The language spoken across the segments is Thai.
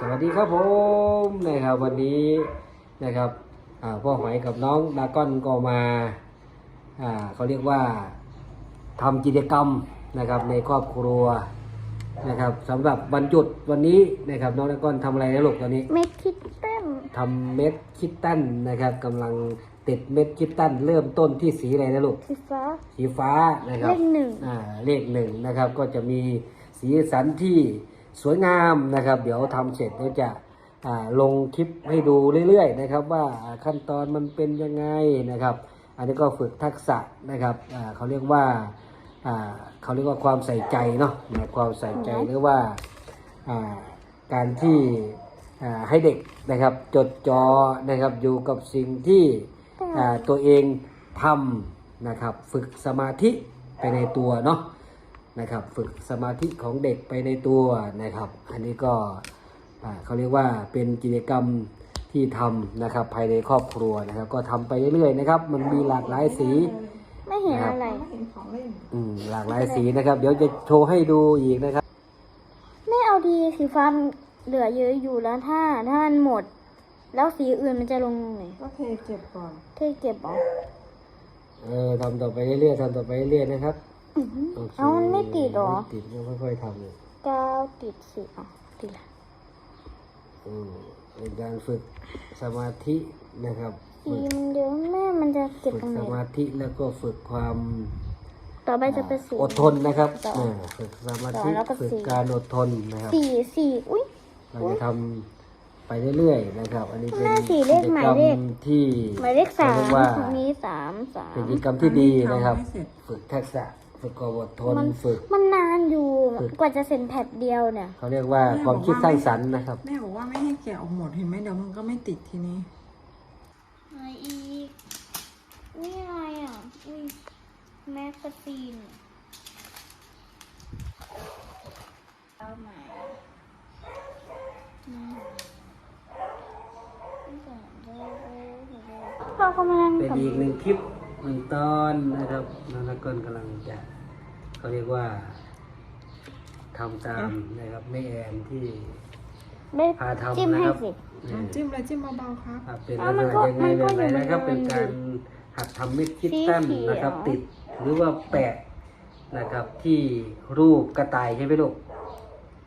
สวัสดีครับผมนะครับวันนี้นะครับอ่าพ่อหอยกับน้องดาก้อนก็มาอ่าเขาเรียกว่าทำกิจกรรมนะครับในครอบครัวนะครับสำหรับวันหยุดวันนี้นะครับน้องดาก้อนทำอะไรนะลูกตอนนี้เม็ดคิดเต้นทำเม็ดคิดตันนะครับกำลังติดเม็ดคิดตันเริ่มต้นที่สีอะไรนะลูกสีฟ้าสีฟ้านะครับเลขหนึ่งอ่าเลขหนึ่งนะครับก็จะมีสีสันที่ สวยงามนะครับ เดี๋ยวทำเสร็จเดี๋ยวจะลงคลิปให้ดูเรื่อยๆนะครับ ว่าขั้นตอนมันเป็นยังไงนะครับ อันนี้ก็ฝึกทักษะนะครับเขาเรียกว่าเขาเรียกว่าความใส่ใจเนาะความใส่ใจหรือว่าการที่ให้เด็กนะครับ จดจ่อนะครับอยู่กับสิ่งที่ตัวเองทำนะครับ ฝึกสมาธิไปในตัวเนาะ นะครับ ฝึกสมาธิของเด็กไปในตัวนะครับ อันนี้ก็อ่าเขาเรียกว่าเป็นกิจกรรมที่ทำนะครับ ภายในครอบครัวนะครับ ก็ทำไปเรื่อยๆนะครับ มันมีหลากหลายสีไม่เห็นอะไรเห็นของเล่นอืมหลากหลายสีนะครับ เดี๋ยวจะโชว์ให้ดูอีกนะครับไม่เอาดีสีฟ้ามันเหลือเยอะอยู่แล้วถ้าถ้ามันหมด แล้วสีอื่นมันจะลงไหนก็เทเก็บก่อนเทเก็บเหรอเออทำต่อไปเรื่อยๆทำต่อไปเรื่อยๆนะครับอื้อหือ โอเคเอามันไม่ติดเหรอ ไม่ติดก็ค่อยๆทำเลยกาวติดสิอ๋อติดละ อืมเป็นการฝึกสมาธินะครับสีฝึกมันเยอะแม่มันจะเก็บฝึกตรงไหสนมาธิแล้วก็ฝึกความต่อไปจะเป็นสีอดทนนะครับต่ออ่าฝึกสมาธิต่อแล้วก็ฝึกสีการอดทนนะครับ สีสีอุ้ย เราจะทำไปเรื่อยๆนะครับ อันนี้เป็นหน้าสีเลขกิจหมายกรรมเลข ที่หมายเลขสามเรียกว่านี้สามสาม เป็นกิจกรรมที่ดีนะครับทำให้เสร็จฝึกทักษะ ฝึกความอดทนมันฝึก มันนานอยู่ฝึก กว่าจะเสร็จแผ่นเดียวเนี่ย เขาเรียกว่าความคิดสร้างสรรค์นะครับ แม่บอกว่าไม่ให้แกะออกหมดเห็นไหมเดี๋ยวมันก็ไม่ติดทีนี้ อะไรอีกนี่อะไรอะ อุ้ยแมกกาซีนเอาใหม่อืมพ่อก็มานั่งเป็นกับอีกหนึ่งคลิปหนึ่งตอนนะครับน้องนักกลกำลังจะ เขาเรียกว่าทำตามนะครับแม่แอนที่ได้พาจิ้มทำนะให้ครับสิอืมจิ้มเลยจิ้มเบาๆครับ อะเป็นอ้าลัวกษมันณะก็ยังไงมันแบบก็ไหนอยู่นะครับมันเป็นการหัดทำเม็ดคิดตั้นสีเขียวนะครับ ติดหรือว่าแปะนะครับที่รูปกระต่ายใช่ไหมลูก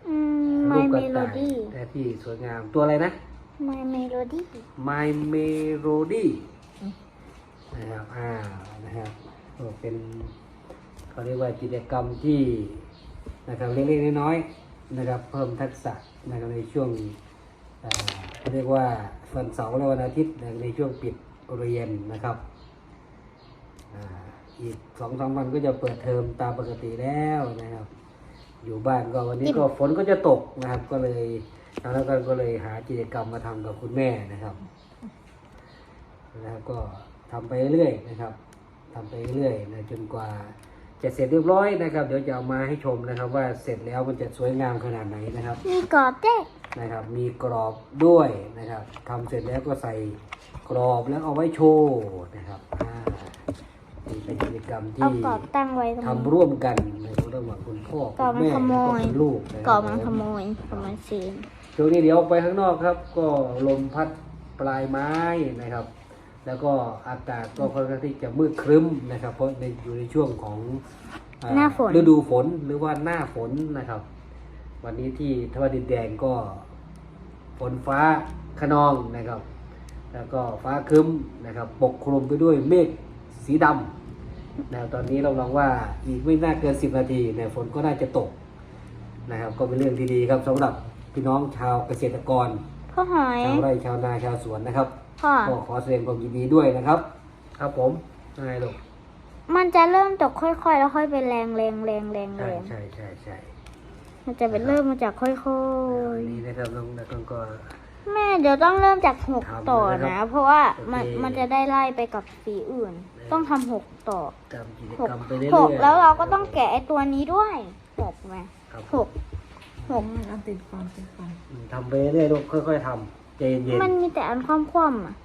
อืม รู My ปกระต่าย Melody แต่ที่สวยงามตัวอะไรนะ My Melody My Melody นะครับ อ่า นะครับก็เป็น เขาเรียกว่ากิจกรรมที่นะครับเล็กๆน้อยๆนะครับเพิ่มทักษะนะครับในช่วงอ่าเขาเรียกว่าวันเสาร์และวันอาทิตย์นะครับในช่วงปิดเรียนนะครับอ่าอีกสองสามวันก็จะเปิดเทอมตามปกติแล้วนะครับ อยู่บ้านก็วันนี้ก็ฝนก็จะตกนะครับ ก็เลยทางแล้วกันก็เลยหากิจกรรมมาทำกับคุณแม่นะครับนะครับก็ทำไปเรื่อยๆนะครับทำไปเรื่อยๆนะจนกว่า จะเสร็จเรียบร้อยนะครับ เดี๋ยวจะเอามาให้ชมนะครับ ว่าเสร็จแล้วมันจะสวยงามขนาดไหนนะครับ มีกรอบเจ๊นะครับ มีกรอบด้วยนะครับทำเสร็จแล้วก็ใส่กรอบแล้วเอาไว้โชว์นะครับอ่านี่เป็นกิจกรรมเอาที่กรอบตั้งไว้ตรงทำนี้ ร่วมกันนะครับระหว่างคุณพ่อกรอบคุณมันแม่ขโมแล้วก็ย คุณลูกนะคกรรัอบมันขโมยขโมยซีนช่วงนี้เดี๋ยวออกไปข้างนอกครับ ก็ลมพัดปลายไม้นะครับ แล้วก็อากาศก็ค่อนข้างที่จะมืดครึ้มนะครับ เพราะในอยู่ในช่วงของอ่หน้าฝนฤดูฝนหรือว่าหน้าฝนนะครับ วันนี้ที่ทวารดินแดงก็ฝนฟ้าขนองนะครับ แล้วก็ฟ้าครึ้มนะครับ ปกคลุมไปด้วยเมฆสีดำนะครับตอนนี้เราลองว่าอีกไม่น่าเกิน 10 นาทีเนี่ยฝนก็น่าจะตกนะครับ ก็เป็นเรื่องที่ดีครับสำหรับพี่น้องชาวเกษตรกรพ่อหอยชาวไร่ชาวนาชาวสวนนะครับ พ่อก็ขอแสดงความยินดีด้วยนะครับ ครับผมยังไงลูกมันจะเริ่มจากค่อยๆ แล้วค่อยเป็นแรงแรงแรงแรงแรใช่งใช่ใช่ใช่มันจะเป็นเริ่มมาจากค่อยอันนี้นะครับน้องนักก็ ๆ แม่เดี๋ยวต้องเริ่มจากหกทำต่อเลยนะนะครับเพราะว่ามันโอเคมันจะได้ไล่ไปกับสีอื่นต้องทำหกต่อทำกิจหกกรรมไปเรื่อยหๆกแล้วเราก็ต้องแกะไอตัวนี้ด้วยหกไหมครับหกหกเอาติดก่อนติดก่อนอืมทำไปเรื่อยๆลูกค่อย ๆทำ ใจเย็นมันมีแต่อันคว่ำๆอะ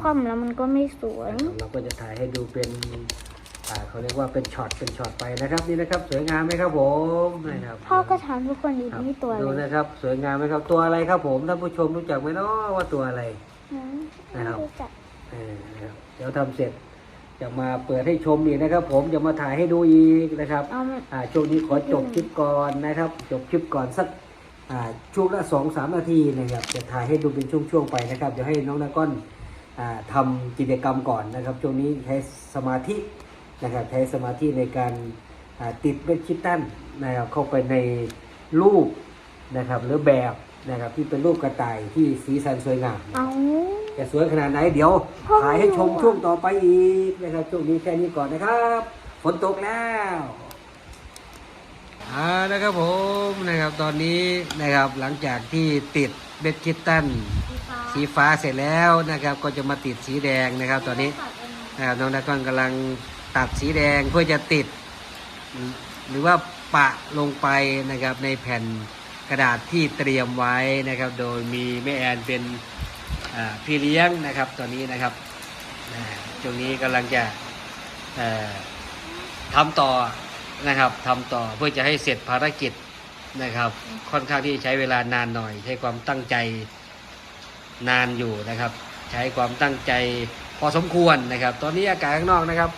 คว่ำแล้วมันก็ไม่สวย ๆเราก็จะถ่ายให้ดูเป็นอ่อ่าเขาเรียกว่าเป็นช็อตเป็นช็อตไปนะครับ นี่นะครับ สวยงามไหมครับผมนะครับ พ่อก็ถามทุกคนดีครับนี่ตัวดูอะไรนะครับ สวยงามไหมครับตัวอะไรครับผมท่านผู้ชมรู้จักไหมเนาะว่าตัวอะไร อืมนะครับไม่รู้จักเออนะครับเดี๋ยวทำเสร็จจะมาเปิดให้ชมอีกนะครับ ผมจะมาถ่ายให้ดูอีกนะครับเอามา อ่าช่วงนี้ขอจบคลิปก่อนนะครับ จบคลิปก่อนสักอ่า ช่วงละสองสามนาทีนะครับจะถ่ายให้ดูเป็นช่วงๆไปนะครับเดี๋ยวให้น้องนาก้อนอ่าทำกิจกรรมก่อนนะครับช่วงนี้ใช้สมาธินะครับใช้สมาธิในการอ่าติดเม็ดคิดตันนะครับเข้าไปในรูปนะครับหรือแบบนะครับที่เป็นรูปกระต่ายที่สีสันสวยงามเอาจะสวยขนาดไหนเดี๋ยวพ่อถ่ายให้ชมช่วงต่อไปอีกนะครับช่วงนี้แค่นี้ก่อนนะครับ ฝนตกแล้ว อ่านะครับผมนะครับตอนนี้นะครับหลังจากที่ติดเบ็ดคิตตันสีฟ้าเสร็จแล้วนะครับก็จะมาติดสีแดงนะครับ ตอนนี้นะครับน้องดากอนกำลังตัดสีแดงเพื่อจะติด หรือว่าปะลงไปนะครับในแผ่นกระดาษที่เตรียมไว้นะครับ โดยมีแม่แอนเป็นอ่าพี่เลี้ยงนะครับ ตอนนี้นะครับอ่าช่วงนี้กำลังจะเอ่อทำต่อ นะครับทำต่อเพื่อจะให้เสร็จภารกิจนะครับ ค่อนข้างที่ใช้เวลานานหน่อย ใช้ความตั้งใจนานอยู่นะครับ ใช้ความตั้งใจพอสมควรนะครับ ตอนนี้อากาศข้างนอกนะครับ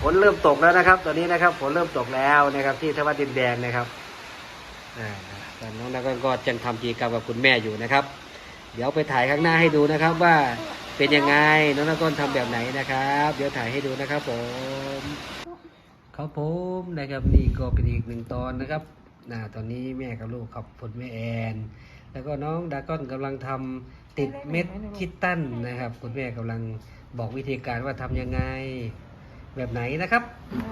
ฝนเริ่มตกแล้วนะครับ ตอนนี้นะครับฝนเริ่มตกแล้วนะครับ ที่ทวัดดินแดงนะครับตอนน้องนักก็ยังทำกิจกรรมกับคุณแม่อยู่นะครับ เดี๋ยวไปถ่ายข้างหน้าให้ดูนะครับว่าเป็นยังไงน้องนักต้นทำแบบไหนนะครับ เดี๋ยวถ่ายให้ดูนะครับผม ครับผมนะครับนี่ก็เป็นอีกหนึ่งตอนนะครับนะตอนนี้แม่กับลูกขับผลแม่แอน แล้วก็น้องดาก้อนกำลังทำติดเม็ดคิตตันนะครับ คุณแม่กำลังบอกวิธีการว่าทำยังไงแบบไหนนะครับ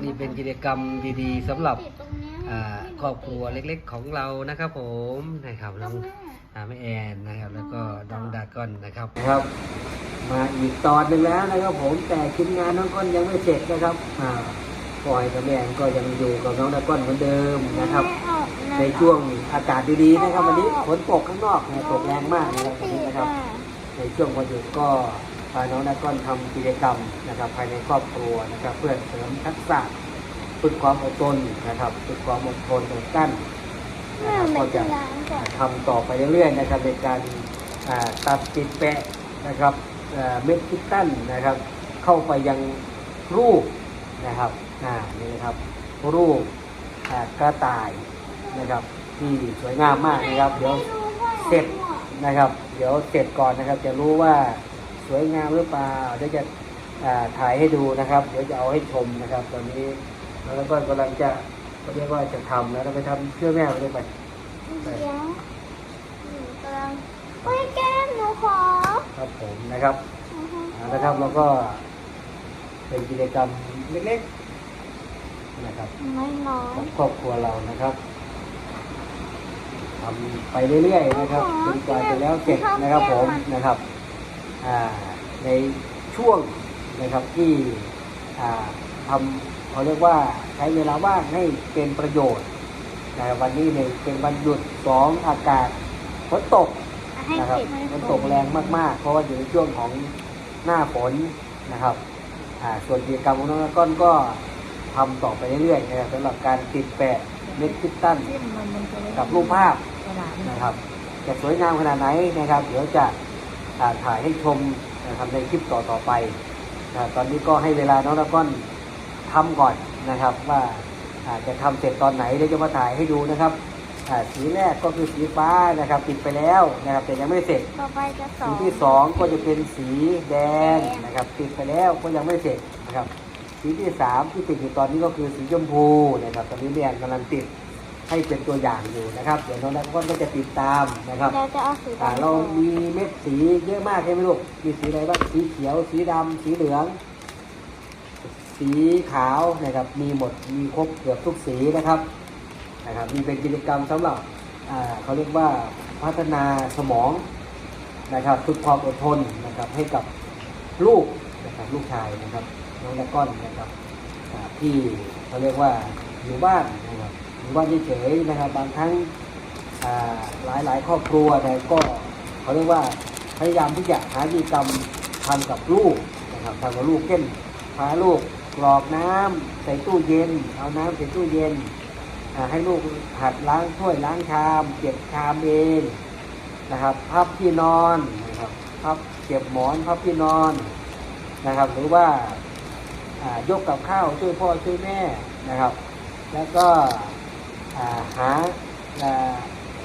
นี่เป็นกิจกรรมดีๆสำหรับครอบครัวเล็กๆของเรานะครับ ผมนะครับน้องแม่แอนนะครับ แล้วก็น้องดาก้อนนะครับครับ มาอีกตอนหนึ่งแล้วนะครับผมแต่คิดงานน้องก้อนยังไม่เสร็จนะครับอ่า ปอยกับแม่แอนก็ยังอยู่กับน้องดากอนเหมือนเดิมนะครับ ในช่วงอากาศดีๆนะครับ วันนี้ฝนตกข้างนอกนะตกแรงมากนะครับวันนี้นะครับ ในช่วงวันหยุดก็พาน้องดากอนทำกิจกรรมนะครับ ภายในครอบครัวนะครับ เพื่อเสริมทักษะฝึกความอดทนนะครับฝึกความอดทนอดกลั้นนะครับแม่ก็ไม่จะล้างก่อนทำต่อไปเรื่อยๆนะครับในการอ่าตัดติดแปะนะครับอ่าเม็ดคิตตันนะครับ เข้าไปยังรูปนะครับ อ่านี่นะครับรูปอ่ากระต่ายนะครับ ที่สวยงามมากนะครับ เดี๋ยวเสร็จนะครับ เดี๋ยวเสร็จก่อนนะครับ จะรู้ว่าสวยงามหรือเปล่าเดี๋ยวจะอ่าถ่ายให้ดูนะครับ เดี๋ยวจะเอาให้ชมนะครับ ตอนนี้แล้วก็กำลังจะเขาเรียกว่าจะทำแล้วเราไปทำเชื่อแม่ไปเลยไปเดี๋ยวหนูกำลังเฮ้ยแก้มหนูขอครับผมนะครับอือฮึอ่านะครับแล้วก็เป็นกิจกรรมเล็กๆ นะครับไม่น้อยกับครอบครัวเรานะครับทำไปเรื่อยๆนะครับจนกว่าจะแล้วเสร็จนะครับผมนะครับอ่าในช่วงนะครับที่อ่าทำเขาเรียกว่าใช้เวลาว่างให้เป็นประโยชน์นะครับวันนี้เนี่ยเป็นวันหยุดสองอากาศฝนตกให้นะครับติดฝนตกแรงมากๆ เพราะว่าอยู่ในช่วงของหน้าฝนนะครับอ่าส่วนกิจกรรมของน้องก้อนก็ ทำต่อไปเรื่อยๆนะครับสำหรับการติดแปะเม็ดคริสตัลจิ้มมันมันจะได้กับรูปภาพกระดาษนี่นะครับจะสวยงามขนาดไหนนะครับ เดี๋ยวจะอ่าถ่ายให้ชมนะครับในคลิปต่อๆไปนะตอนนี้ก็ให้เวลาน้องก้อนทำก่อนนะครับ ว่าอ่าจะทำเสร็จตอนไหนเดี๋ยวจะมาถ่ายให้ดูนะครับอ่าสีแรกก็คือสีฟ้านะครับติดไปแล้วนะครับแต่ยังไม่เสร็จ ต่อไปจะสอสีงที่สองก็จะเป็นสีแดงนะครับติดไปแล้วก็ยังไม่เสร็จนะครับ สีที่สามที่ติดอยู่ตอนนี้ก็คือสีชมพูนะครับตอนนี้เรียนกำลังติดให้เป็นตัวอย่างอยู่นะครับ เดี๋ยวน้องนักก็จะติดตามนะครับเราจะเอาสีอ่าดำเรามีเม็ดสีเยอะมากใช่ไหมลูกมีสีอะไรบ้างสีเขียว สีดำสีเหลือง สีขาวนะครับมีหมดมีครบเกือบทุกสีนะครับนะครับมีเป็นกิจกรรมสำหรับอ่าเขาเรียกว่าพัฒนาสมองนะครับฝึกความอดทนนะครับให้กับลูกนะครับลูกชายนะครับ น้องดะก้อนนะครับที่เขาเรียกว่าอยู่บ้านนะครับอยู่บ้านเฉยๆนะครับ บางครั้งหลายหลายๆครอบครัวนี่ก็เขาเรียกว่าพยายามที่จะหากิจกรรมทำกับลูกนะครับทำกับลูกเช่นพาลูกกรอกน้ำใส่ตู้เย็น เอาน้ำใส่ตู้เย็นให้ลูกหัดล้างถ้วยล้างชามเก็บชามเองนะครับพับที่นอนนะครับพับเก็บหมอนพับที่นอนนะครับ หรือว่า ยกกับข้าวช่วยพ่อช่วยแม่นะครับ แล้วก็หา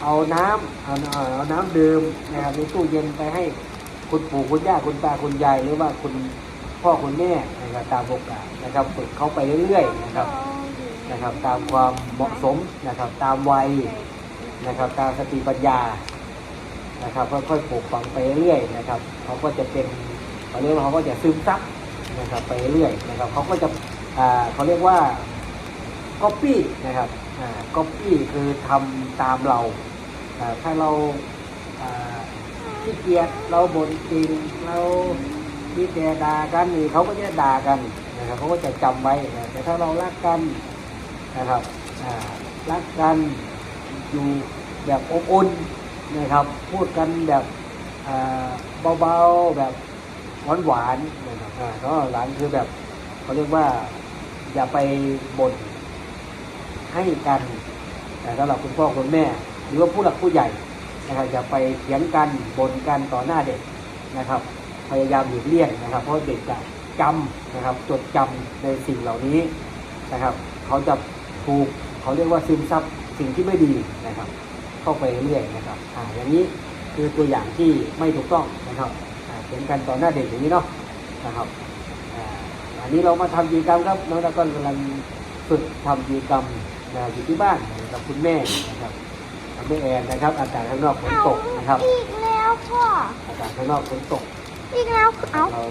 เอาน้ำเอาเอาเอาน้ำดื่มนะครับในตู้เย็นไปให้คุณปู่คุณย่าคุณตาคุณยายหรือว่าคุณพ่อคุณแม่นะครับตามโอกาสนะครับฝึกเขาไปเรื่อยๆนะครับนะครับตามความเหมาะสมนะครับตามวัยนะครับตามสติปัญญานะครับค่อยๆปลูกฝังไปเรื่อยๆนะครับเขาก็จะเป็นเขาเรียกว่าเขาก็จะซึมซับ นะครับไปเรื่อยนะครับเขาก็จะเขาเรียกว่าก๊อปปี้นะครับอ่าก๊อปปี้คือทำตามเรา ถ้าเราขี้เกียจเราบ่นจริงเรามีแต่ด่ากันนี่เขาก็จะด่ากันนะครับเขาก็จะจำไว้นะแต่ถ้าเรารักกันนะครับอ่ารักกันอยู่แบบอบอุ่นนะครับ พูดกันแบบเบาๆแบบ หวานๆนะครับอ่าก็หลานคือแบบเขาเรียกว่า อย่าไปบ่นให้กันแต่สำหรับคุณพ่อคุณแม่ หรือว่าผู้หลักผู้ใหญ่นะครับอย่าไปเถียงกันบ่นกันต่อหน้าเด็กนะครับ พยายามหลีกเลี่ยงนะครับ เพราะเด็กจะจำนะครับ จดจำในสิ่งเหล่านี้นะครับ เขาจะถูกเขาเรียกว่าซึมซับสิ่งที่ไม่ดีนะครับ เข้าไปเรื่อยนะครับอ่าอย่างนี้คือตัวอย่างที่ไม่ถูกต้องนะครับ เถียงกันต่อหน้าเด็กอย่างนี้เนาะนะครับอ่าอันนี้เรามาทำกิจกรรมครับน้องตะก้อนกำลังฝึกทำกิจกรรมนะอยู่ที่บ้านกับคุณแม่นะครับกับแม่แอนนะครับ อากาศข้างนอกฝนตกนะครับอีกแล้วพ่ออากาศข้างนอกฝนตก อีกแล้วเอาเรา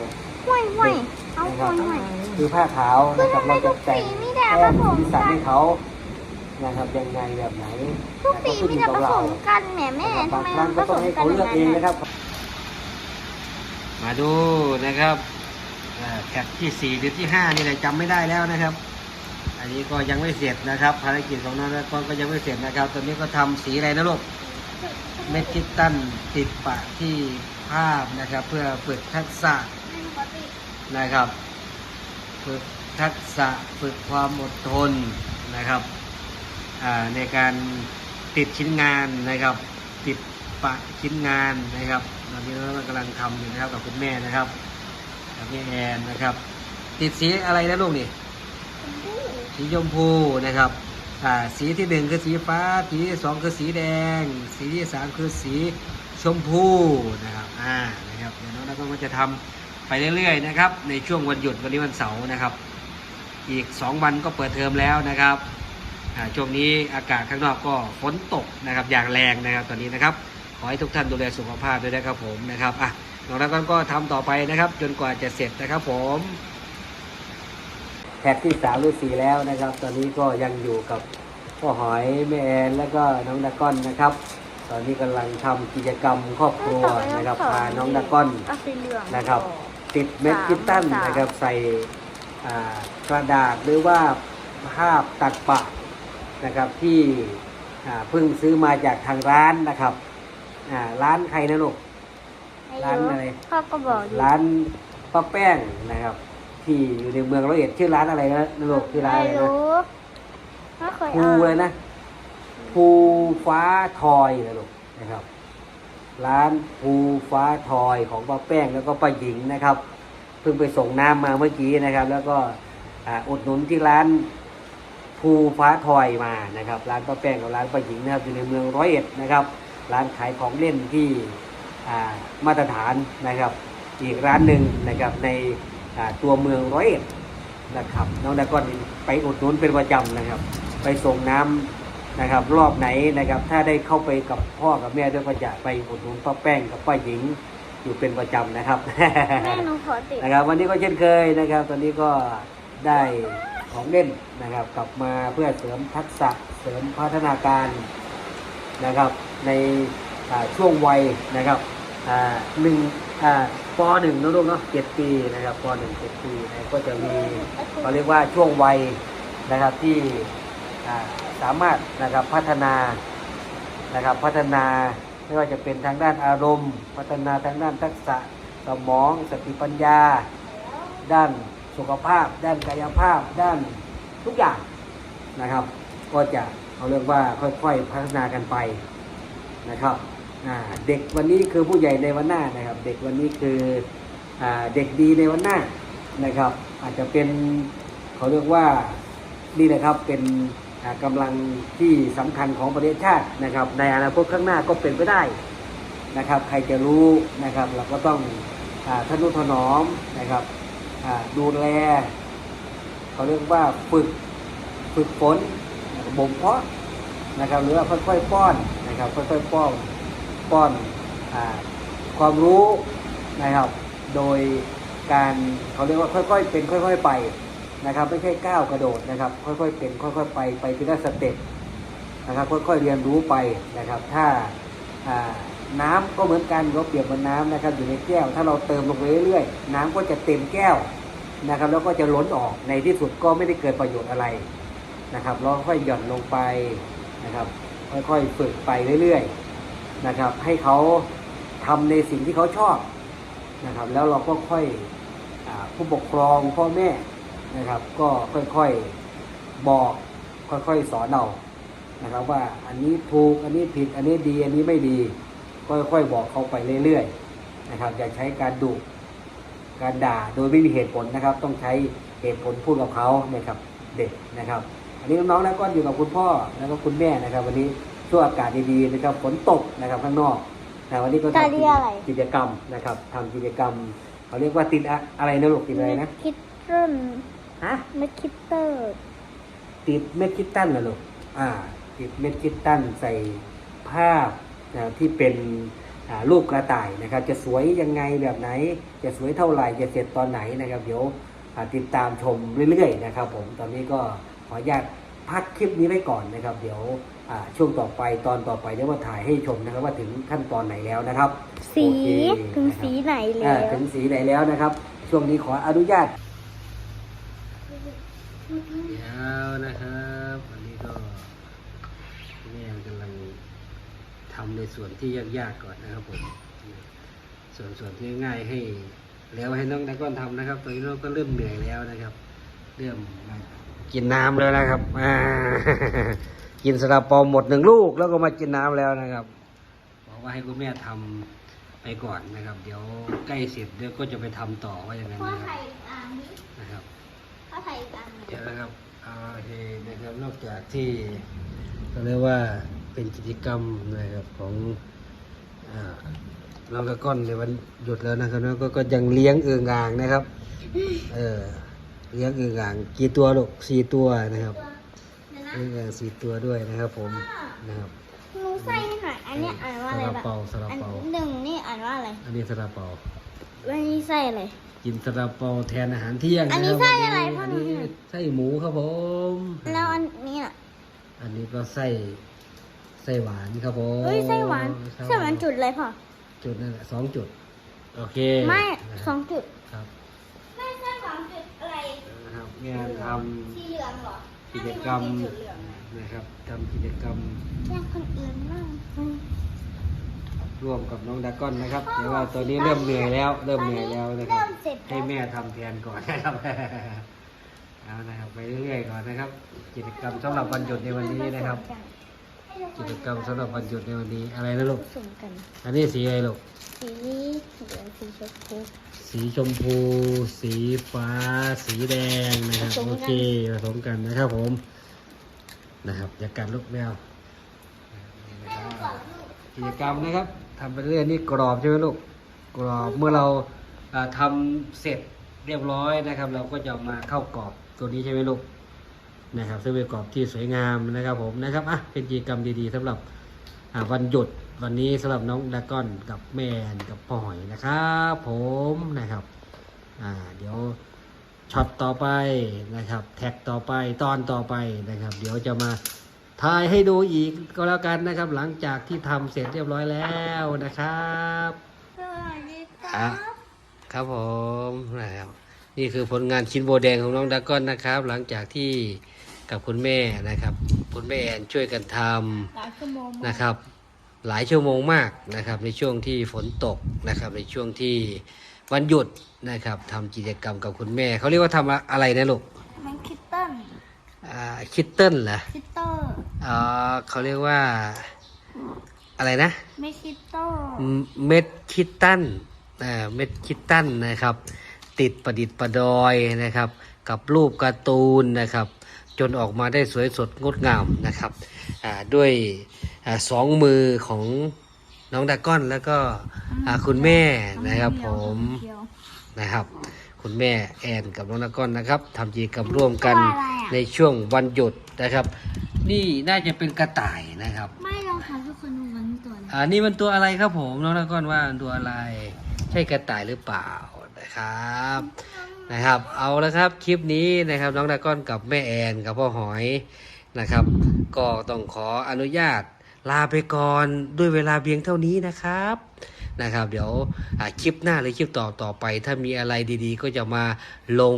ห่วยห่วยเอาห่วยห่วยคือผ้าขาวนะครับเราจะแต่งคือทำไมทุกสีมีแต่แต้มผสมสีสันกันให้เขานะครับยังไงแบบไหนทุกปีมีแต่ผสมกันแหมแม่นะครับทำบางไมครั้มังนผก็สต้องมให้กันเขาอเลืย่าอกงเอนั้งนนะครับ มาดูนะครับแท็กที่สี่หรือที่ห้านี่แหละจำไม่ได้แล้วนะครับ อันนี้ก็ยังไม่เสร็จนะครับ ภารกิจของน้องนักก็ยังไม่เสร็จนะครับ ตอนนี้ก็ทำสีอะไรนะลูก เมทิตันติดปะที่ภาพนะครับ เพื่อฝึกทักษะนะครับ ฝึกทักษะฝึกความอดทนนะครับอ่าในการติดชิ้นงานนะครับ ติดปะชิ้นงานนะครับ ตอนนี้เรากำลังทำอยู่นะครับกับคุณแม่นะครับกับแม่แอนนะครับ ติดสีอะไรนะลูกนี่สีชมพูนะครับอ่าสีที่หนึ่งคือสีฟ้า สีที่สองคือสีแดง สีที่สามคือสีชมพูนะครับอ่านะครับเดี๋ยวน้องนักก็จะทำไปเรื่อยๆนะครับ ในช่วงวันหยุดวันนี้วันเสาร์นะครับ อีกสองวันก็เปิดเทอมแล้วนะครับช่วงนี้อากาศข้างนอกก็ฝนตกนะครับอย่างแรงนะครับตอนนี้นะครับ ขอให้ทุกท่านดูแลสุขภาพด้วยนะครับผมนะครับอะน้องนักก็ทำต่อไปนะครับ จนกว่าจะเสร็จนะครับผมแท็กที่สามหรือสี่แล้วนะครับ ตอนนี้ก็ยังอยู่กับพ่อหอยแม่แอนแล้วก็น้องดาก้อนนะครับ ตอนนี้กำลังทำกิจกรรมครอบครัวนะครับพาน้องดาก้อนเอาสีเหลืองนะครับติดเม็ดคิตตันนะครับใส่อ่ากระดาษหรือว่าภาพตัดปะนะครับที่อ่าเพิ่งซื้อมาจากทางร้านนะครับ อ่าร้านใครนะลูก ร้านอะไร พ่อก็บอกอยู่ร้านป้าแป้งนะครับ ที่อยู่ในเมืองร้อยเอ็ดชื่อร้านอะไรนะนะลูกชื่อร้านอะไรไม่นะรู้ไม่เคยภูอ่านเลยนะภูฟ้าทอยนะลูกนะครับ ร้านภูฟ้าทอยของป้าแป้งแล้วก็ป้าหญิงนะครับ เพิ่งไปส่งน้ำมาเมื่อกี้นะครับ แล้วก็อ่าอุดหนุนที่ร้านภูฟ้าทอยมานะครับ ร้านป้าแป้งกับร้านป้าหญิงนะครับอยู่ในเมืองร้อยเอ็ดนะครับ ร้านขายของเล่นที่อ่ามาตรฐานนะครับ อีกร้านหนึ่งนะครับในอ่าตัวเมืองร้อยเอ็ดนะครับน้องดากอนไปอุดหนุนเป็นประจำนะครับ ไปส่งน้ำนะครับ รอบไหนนะครับ ถ้าได้เข้าไปกับพ่อกับแม่ด้วยก็จะไปอุดหนุนป้าแป้งกับป้าหญิงอยู่เป็นประจำนะครับแม่หนูขอติดนะครับ วันนี้ก็เช่นเคยนะครับ ตอนนี้ก็ได้ของเล่นนะครับ กลับมาเพื่อเสริมทักษะเสริมพัฒนาการ นะครับในช่วงวัยนะครับหนึ่งอ่าปหนึ่งนะลูกเนาะเจ็ดปีนะครับปหนึ่งเจ็ดปีนะก็จะมีเขาเรียกว่าช่วงวัยนะครับที่สามารถนะครับพัฒนานะครับพัฒนาไม่ว่าจะเป็นทางด้านอารมณ์ พัฒนาทางด้านทักษะสมองสติปัญญา ด้านสุขภาพ ด้านกายภาพ ด้านทุกอย่างนะครับ ก็จะ เขาเรียกว่าค่อยๆพัฒนากันไปนะครับเด็กวันนี้คือผู้ใหญ่ในวันหน้านะครับ เด็กวันนี้คืออเด็กดีในวันหน้านะครับ อาจจะเป็นเขาเรียกว่านี่นะครับเป็นอ่ากำลังที่สำคัญของประเทศชาตินะครับ ในอนาคตข้างหน้าก็เป็นไปได้นะครับ ใครจะรู้นะครับ เราก็ต้องอาทนุถนอมนะครับดูแลเขาเรียกว่าฝึกฝึกฝน บ่มเพาะนะครับหรือว่าค่อยๆป้อนนะครับค่อยๆป้อนป้อนอความรู้นะครับ โดยการเขาเรียกว่าค่อยๆเป็นค่อย ๆไปนะครับ ไม่ใช่ก้าวกระโดดนะครับ ค่อยๆเป็นค่อยๆไปไปทีละสเต็ปนะครับ ค่อยๆเรียนรู้ไปนะครับ ถ้าอ่าน้ำก็เหมือนกันเราเปรียบเหมือนน้ำนะครับ อยู่ในแก้ว ถ้าเราเติมลงไปเรื่อยๆน้ำก็จะเต็มแก้วนะครับ แล้วก็จะล้นออกในที่สุดก็ไม่ได้เกิดประโยชน์อะไร นะครับเราค่อยหย่อนลงไปนะครับ ค่อยๆฝึกไปเรื่อยๆนะครับ ให้เขาทำในสิ่งที่เขาชอบนะครับ แล้วเราก็ค่อยอผู้ปกครองพ่อแม่นะครับ ก็ค่อยๆบอกค่อยๆสอนเรานะครับ ว่าอันนี้ถูกอันนี้ผิดอันนี้ดี อันนี้ไม่ดี ค่อยๆบอกเขาไปเรื่อยๆนะครับ อย่าใช้การดุการด่าโดยไม่มีเหตุผลนะครับ ต้องใช้เหตุผลพูดกับเขานะครับเด็กนะครับ อันนี้น้องๆแล้วก็อยู่กับคุณพ่อแล้วก็คุณแม่นะครับ วันนี้ช่วงอากาศดีๆนะครับฝนตกนะครับข้างนอกนะวันนี้ก็ตาทำเรียอะไรกิจกรรมนะครับทำกิจกรรมเขาเรียกว่าติดอะอะไรนะลูกติดอะไรนะคิดเริ่มฮะไม่คิดเตอร์ติดเม็ดคิตตันนะลูกอ่า ติดเม็ดคิตตันใส่ภาพนะที่เป็นอ่ารูปกระต่ายนะครับ จะสวยยังไงแบบไหน จะสวยเท่าไหร่จะเสร็จตอนไหนนะครับ เดี๋ยวอ่าติดตามชมเรื่อยๆนะครับ ผมตอนนี้ก็ ขออนุญาตพักคลิปนี้ไว้ก่อนนะครับ เดี๋ยวอ่าช่วงต่อไปตอนต่อไปเดี๋ยวมาถ่ายให้ชมนะครับว่าถึงขั้นตอนไหนแล้วนะครับ สีโอเคถึงนะครับสีไหนแล้อ่าวถึงสีไหนแล้วนะครับ ช่วงนี้ขออนุญาตเดี๋ยวนะครับอันนี้ก็แม่กำลังทำในส่วนที่ยากๆก่อนนะครับผมส่วนส่วนที่ง่ายให้แล้วให้น้องตะก้อนทำนะครับตอนนี้น้องก็เริ่มเหนื่อยแล้วนะครับ เริ่ม กินน้ำแล้วนะครับอ่ากินสลับปอมหมดหนึ่งลูกแล้วก็มากินน้ำแล้วนะครับบอกว่าให้คุณแม่ทำไปก่อนนะครับ เดี๋ยวใกล้เสร็จเดี๋ยวก็จะไปทำต่อว่าอย่างนั้นพ่อนะครับไข่อ่านนี้นะครับพ่อไข่อ่านเดี๋ยวนะครับเอาโอเคนะครับนอกจากที่ก็เรียกว่าเป็นกิจกรรมนะครับของอ่าน้องกระก้อนในวันหยุดแล้วนะครับแล้วก็ก็ยังเลี้ยงเอืองอ่างนะครับ เออ เลี้ยงเอืองอ่างกี่ตัวลูกสี่ตัวนะครับเดี๋ยวนะเลี้ยงเอืองสี่ตัวด้วยนะครับผมนะครับหนูใส่ให้หน่อย อันนี้อ่านว่าอะไรซาลาบ้างเปาซาลาอันเปาหนึ่งนี่อ่านว่าอะไร อันนี้ซาลาเปาอันนี้ใส่อะไร กินซาลาเปาแทนอาหารเที่ยงอันนี้คบไส้อะไรพ่ออันหนูนี้หน่อยไส้หมูครับผม แล้วอันนี้อะ อันนี้ก็ไส้ไส้หวานครับผมเฮ้ยไส้หวานครับไส้หวานจุดอะไรพ่อ จุดนั่นแหละสองจุด โอเค ไม่นะสองจุด ครับ ไม่ไส้หวานจุดอะไร นะครับ งานทสีเหลืองเหรอำกิจกรรมนะครับทำกิจกรรมแยกคนอื่นบ้างอืมร่วมกับน้องดากอนนะครับแต่ว่าตอนนี้เริ่มเหนื่อยแล้ว เริ่มเหนื่อยแล้วนะครับเริ่มเสร็จให้แล้วแม่ทำแทนก่อนนะครับ เอานะครับไปเรื่อยๆก่อนนะครับ กิจกรรมสำหรับวันหยุดในวันนี้นะครับ กิจกรรมสำหรับวันหยุดในวันนี้อะไรนะลูกผสมกันอันนี้สีอะไรลูกสีเหลืองสีชมพูสีชมพู สีฟ้า สีแดงนะครับผสมกันโอเคผสมกันนะครับผมนะครับอย่ากัดลูกแมวกิจกรรมนะครับทำไปเรื่อยนี่กรอบใช่ไหมลูกกรอบเมื่อเราอ่าทำเสร็จเรียบร้อยนะครับ เราก็จะเอามาเข้ากรอบตัวนี้ใช่ไหมลูก นะครับซึ่งเป็นกรอบที่สวยงามนะครับผมนะครับอะเป็นกิจกรรมดีๆสำหรับอ่าวันหยุดวันนี้สำหรับน้องดากอนกับแม่นกับพ่อหอยนะครับผมนะครับอ่าเดี๋ยวช็อตต่อไปนะครับ แท็กต่อไปตอนต่อไปนะครับ เดี๋ยวจะมาถ่ายให้ดูอีกก็แล้วกันนะครับ หลังจากที่ทำเสร็จเรียบร้อยแล้วนะครับสวัสดีคอะรับครับผมนะครับนี่คือผลงานชิ้นโบแดงของน้องดากอนนะครับ หลังจากที่ กับคุณแม่นะครับ คุณแม่แอนช่วยกันทำหลายชั่วโมงนะครับ หลายชั่วโมงมากนะครับ ในช่วงที่ฝนตกนะครับ ในช่วงที่วันหยุดนะครับทำกิจกรรมกับคุณแม่เขาเรียกว่าทำอะไรนะลูกมันคิตเติ้ลอ่าคิตเติ้ลเหรอคิตเตอร์อ๋อเขาเรียกว่าอะไรนะไม่คิตเตอร์เม็ดคิตตันอ่าเม็ดคิตตันนะครับ ติดประดิษฐ์ประดอยนะครับ กับรูปการ์ตูนนะครับ จนออกมาได้สวยสดงดงามนะครับอ่าด้วยอาสองมือของน้องดาก้อนแล้วก็อ่าคุณแม่นะครับผมเดียวนะครับ คุณแม่แอนกับน้องดาก้อนนะครับทำกิจกรรมร่วมกันตัวอะไรอะในช่วงวันหยุดนะครับ นี่น่าจะเป็นกระต่ายนะครับ ไม่ลองถามทุกคนดูมันตัวอะไรอ่านี่มันตัวอะไรครับผมน้องนักก้อนว่ามันตัวอะไร ใช่กระต่ายหรือเปล่านะครับ นะครับ เอาละครับคลิปนี้นะครับน้องดาก้อนกับแม่แอนกับพ่อหอยนะครับ ก็ต้องขออนุญาตลาไปก่อนด้วยเวลาเพียงเท่านี้นะครับนะครับ เดี๋ยวคลิปหน้าหรือคลิปต่อต่อไป ถ้ามีอะไรดีๆ ก็จะมาลง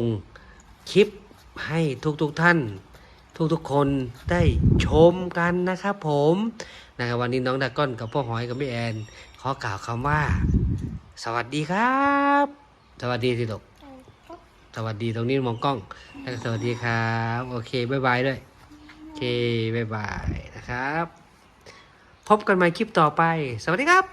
คลิปให้ทุกๆท่าน ทุกๆคนได้ชมกันนะครับผมนะครับวันนี้น้องดาก้อนกับพ่อหอยกับพี่แอน ขอกล่าวคำว่า สวัสดีครับ สวัสดีสิลูก สวัสดีตรงนี้มองกล้องแล้วก็สวัสดีครับ โอเคบ๊ายบายด้วยโอเคบ๊ายบายนะครับ พบกันใหม่คลิปต่อไป สวัสดีครับ